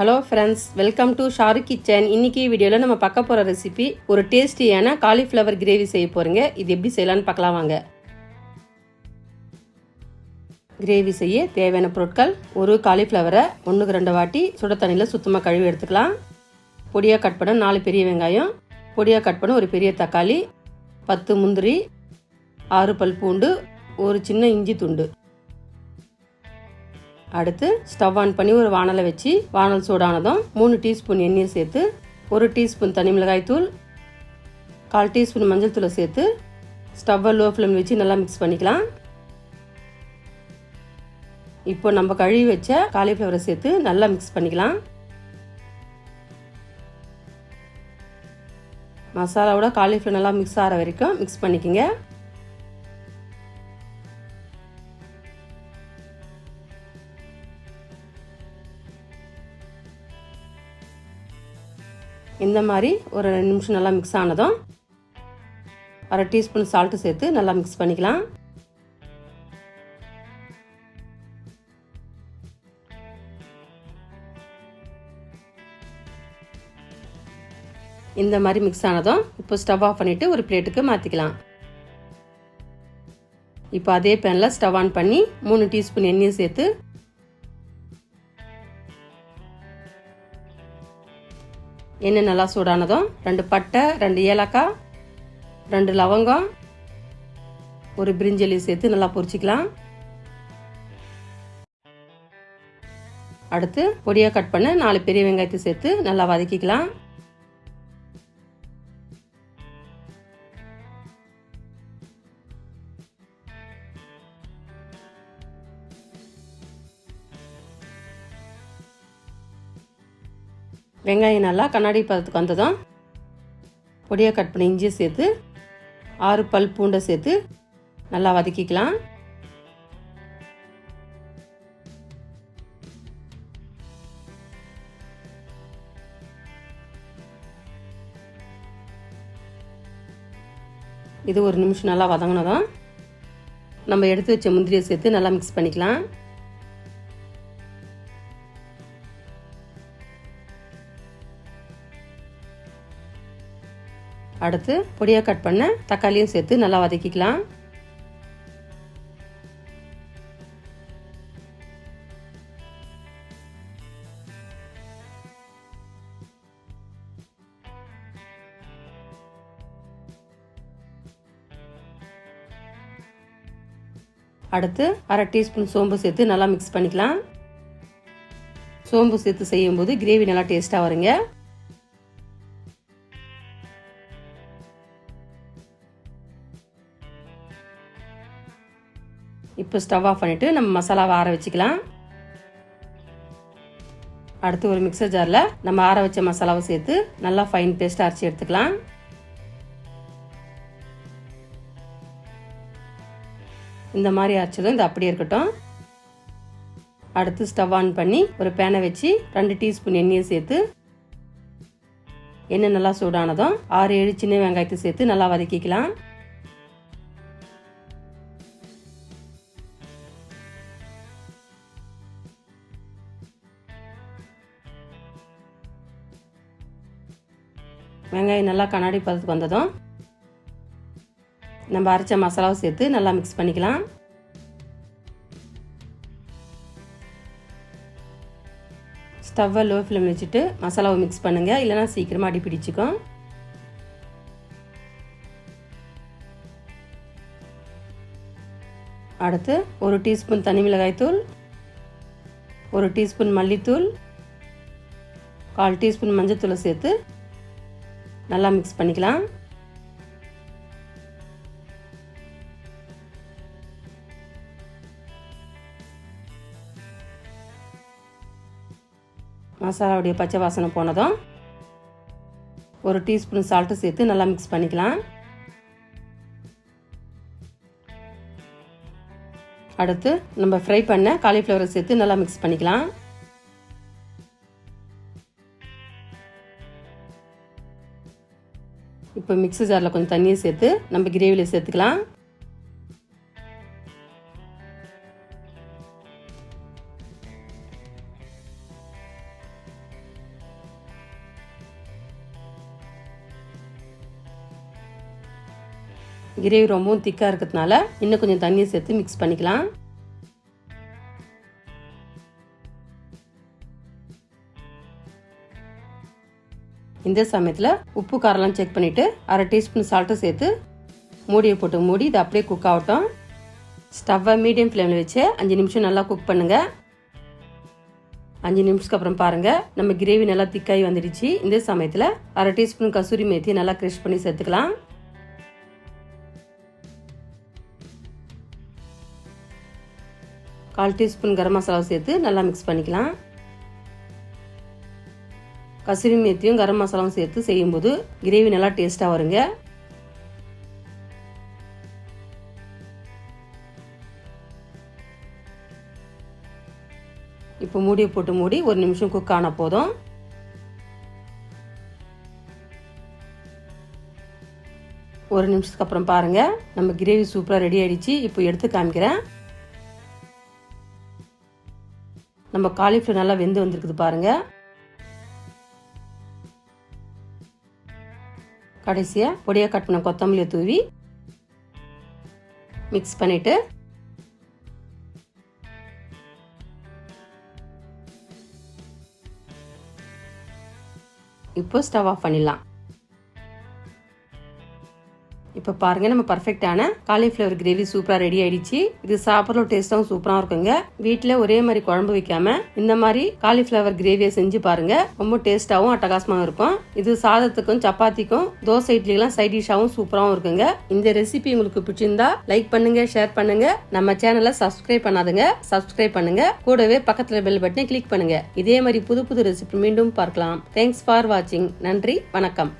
Hello friends welcome to Sharu kitchen இன்னைக்கு வீடியோவில் நம்ம பார்க்க போகிற ரெசிபி ஒரு டேஸ்டியான காலிஃப்ளவர் கிரேவி செய்ய போகிறீங்க இது எப்படி செய்யலான்னு பார்க்கலாம் வாங்க. கிரேவி செய்ய தேவையான பொருட்கள் ஒரு காலிஃப்ளவரை ஒன்றுக்கு ரெண்டு வாட்டி சுட தண்ணியில் சுத்தமாக கழுவி எடுத்துக்கலாம். பொடியாக கட் பண்ண நாலு பெரிய வெங்காயம் பொடியாக கட் பண்ண ஒரு பெரிய தக்காளி பத்து முந்திரி ஆறு பல் பூண்டு ஒரு சின்ன இஞ்சி துண்டு. அடுத்து ஸ்டவ் ஆன் பண்ணி ஒரு வானலை வச்சு வானல் சூடானதும் மூணு டீஸ்பூன் எண்ணெய் சேர்த்து ஒரு டீஸ்பூன் தனி மிளகாய் தூள் கால் டீஸ்பூன் மஞ்சள் தூளை சேர்த்து ஸ்டவ்வை லோ ஃப்ளேம் வச்சு நல்லா மிக்ஸ் பண்ணிக்கலாம். இப்போ நம்ம கழுவி வச்ச காலிஃப்ளவரை சேர்த்து நல்லா மிக்ஸ் பண்ணிக்கலாம். மசாலாவோட காலிஃப்ளவர் நல்லா மிக்ஸ் ஆகிற வரைக்கும் மிக்ஸ் பண்ணிக்கோங்க. இந்த மாதிரி ஒரு ரெண்டு நிமிஷம் நல்லா மிக்ஸ் ஆனதும் அரை டீஸ்பூன் சால்ட்டு சேர்த்து நல்லா மிக்ஸ் பண்ணிக்கலாம். இந்த மாதிரி மிக்ஸ் ஆனதும் இப்போ ஸ்டவ் ஆஃப் பண்ணிவிட்டு ஒரு பிளேட்டுக்கு மாற்றிக்கலாம் இப்போ அதே பேனில் ஸ்டவ் ஆன் பண்ணி மூணு டீஸ்பூன் எண்ணெயும் சேர்த்து எண்ணெய் நல்லா சூடானதும் ரெண்டு பட்டை ரெண்டு ஏலக்காய் ரெண்டு லவங்கம் ஒரு பிரிஞ்சலி சேர்த்து நல்லா பொரிச்சிக்கலாம். அடுத்து பொடியாக கட் பண்ண நாலு பெரிய வெங்காயத்தை சேர்த்து நல்லா வதக்கிக்கலாம். வெங்காயம் நல்லா கண்ணாடி பதத்துக்கு வந்ததும் பொடியாக கட் பண்ணி இஞ்சியை சேர்த்து ஆறு பல் பூண்டை சேர்த்து நல்லா வதக்கிக்கலாம். இது ஒரு நிமிஷம் நல்லா வதங்கினதும் நம்ம எடுத்து வச்ச முந்திரியை சேர்த்து நல்லா மிக்ஸ் பண்ணிக்கலாம். அடுத்து பொடியாக கட் பண்ண தக்காளியும் சேர்த்து நல்லா வதக்கிக்கலாம். அடுத்து அரை டீஸ்பூன் சோம்பு சேர்த்து நல்லா மிக்ஸ் பண்ணிக்கலாம். சோம்பு சேர்த்து செய்யும்போது கிரேவி நல்லா டேஸ்ட்டாக வருங்க. இப்போ ஸ்டவ் ஆஃப் பண்ணிவிட்டு நம்ம மசாலாவை ஆற வச்சுக்கலாம். அடுத்து ஒரு மிக்சர் ஜாரில் நம்ம ஆற வச்ச மசாலாவை சேர்த்து நல்லா ஃபைன் பேஸ்ட் அரைச்சி எடுத்துக்கலாம். இந்த மாதிரி அரைச்சதும் இது அப்படியே இருக்கட்டும். அடுத்து ஸ்டவ் ஆன் பண்ணி ஒரு பேனை வச்சு ரெண்டு டீஸ்பூன் எண்ணெயை சேர்த்து எண்ணெய் நல்லா சூடானதும் ஆறு ஏழு சின்ன வெங்காயத்தை சேர்த்து நல்லா வதக்கிக்கலாம். வெங்காயம் நல்லா கண்ணாடி பதத்துக்கு வந்ததும் நம்ம அரைச்ச மசாலாவை சேர்த்து நல்லா மிக்ஸ் பண்ணிக்கலாம். ஸ்டவ்வை லோ ஃப்ளேம் வச்சுட்டு மசாலாவை மிக்ஸ் பண்ணுங்கள் இல்லைனா சீக்கிரமாக அடி பிடிச்சிக்கும். அடுத்து ஒரு டீஸ்பூன் தனி மிளகாய் தூள் ஒரு டீஸ்பூன் மல்லித்தூள் கால் டீஸ்பூன் மஞ்சத்தூளை சேர்த்து நல்லா மிக்ஸ் பண்ணிக்கலாம். மசாலாவுடைய பச்சை வாசனை போனதும் ஒரு டீஸ்பூன் சால்ட்டு சேர்த்து நல்லா மிக்ஸ் பண்ணிக்கலாம். அடுத்து நம்ம ஃப்ரை பண்ண காலிஃப்ளவரை சேர்த்து நல்லா மிக்ஸ் பண்ணிக்கலாம். இப்போ மிக்ஸி ஜாரில் கொஞ்சம் தண்ணியை சேர்த்து நம்ம கிரேவியில் சேர்த்துக்கலாம். கிரேவி ரொம்பவும் திக்காக இருக்கிறதுனால இன்னும் கொஞ்சம் தண்ணியை சேர்த்து மிக்ஸ் பண்ணிக்கலாம். இந்த சமயத்தில் உப்பு காரம்லாம் செக் பண்ணிவிட்டு அரை டீஸ்பூன் சால்ட்டும் சேர்த்து மூடியை போட்டு மூடி இது அப்படியே குக் ஆகட்டும். ஸ்டவ்வை மீடியம் ஃப்ளேமில் வச்சு அஞ்சு நிமிஷம் நல்லா குக் பண்ணுங்கள் அஞ்சு நிமிஷத்துக்கு அப்புறம் பாருங்கள் நம்ம கிரேவி நல்லா திக்காகி வந்துடுச்சு. இந்த சமயத்தில் அரை டீஸ்பூன் கசூரி மேத்தி நல்லா க்ரஷ் பண்ணி சேர்த்துக்கலாம். கால் டீஸ்பூன் கரம் மசாலா சேர்த்து நல்லா மிக்ஸ் பண்ணிக்கலாம். கசூரி மேத்தியும் கரம் மசாலாவும் சேர்த்து செய்யும்போது கிரேவி நல்லா டேஸ்ட்டாக வருங்க. இப்போ மூடியை போட்டு மூடி ஒரு நிமிஷம் குக் ஆன போதும். ஒரு நிமிஷத்துக்கு அப்புறம் பாருங்க. நம்ம கிரேவி சூப்பராக ரெடி ஆயிடுச்சு. இப்போ எடுத்து காமிக்கிறேன் நம்ம காலிஃப்ளவர் நல்லா வெந்து வந்திருக்குது பாருங்கள் கடைசியாக பொடியாக கட் பண்ண கொத்தமல்லியை தூவி மிக்ஸ் பண்ணிவிட்டு இப்போ ஸ்டவ் ஆஃப் பண்ணிடலாம். இப்போ பாருங்க நம்ம பர்ஃபெக்டான காலிஃப்ளவர் கிரேவி சூப்பராக ரெடி ஆயிடுச்சு. இது சாப்பிட்ற டேஸ்ட்டாகவும் சூப்பராக இருக்குங்க. வீட்டில் ஒரே மாதிரி குழம்பு வைக்காம இந்த மாதிரி காலிஃப்ளவர் கிரேவியை செஞ்சு பாருங்க. ரொம்ப டேஸ்ட்டாகவும் அட்டகாசமாகவும் இருக்கும். இது சாதத்துக்கும் சப்பாத்திக்கும் தோசை இட்லிலாம் சைட் டிஷ்ஷாகவும் சூப்பராகவும் இருக்குங்க. இந்த ரெசிபி உங்களுக்கு பிடிச்சிருந்தா லைக் பண்ணுங்க ஷேர் பண்ணுங்க. நம்ம சேனலை சப்ஸ்கிரைப் பண்ணாதுங்க. சப்ஸ்கிரைப் பண்ணுங்க. கூடவே பக்கத்தில் பெல் பட்டனை கிளிக் பண்ணுங்க. இதே மாதிரி புது புது ரெசிபி மீண்டும் பார்க்கலாம். தேங்க்ஸ் ஃபார் வாட்சிங் நன்றி வணக்கம்.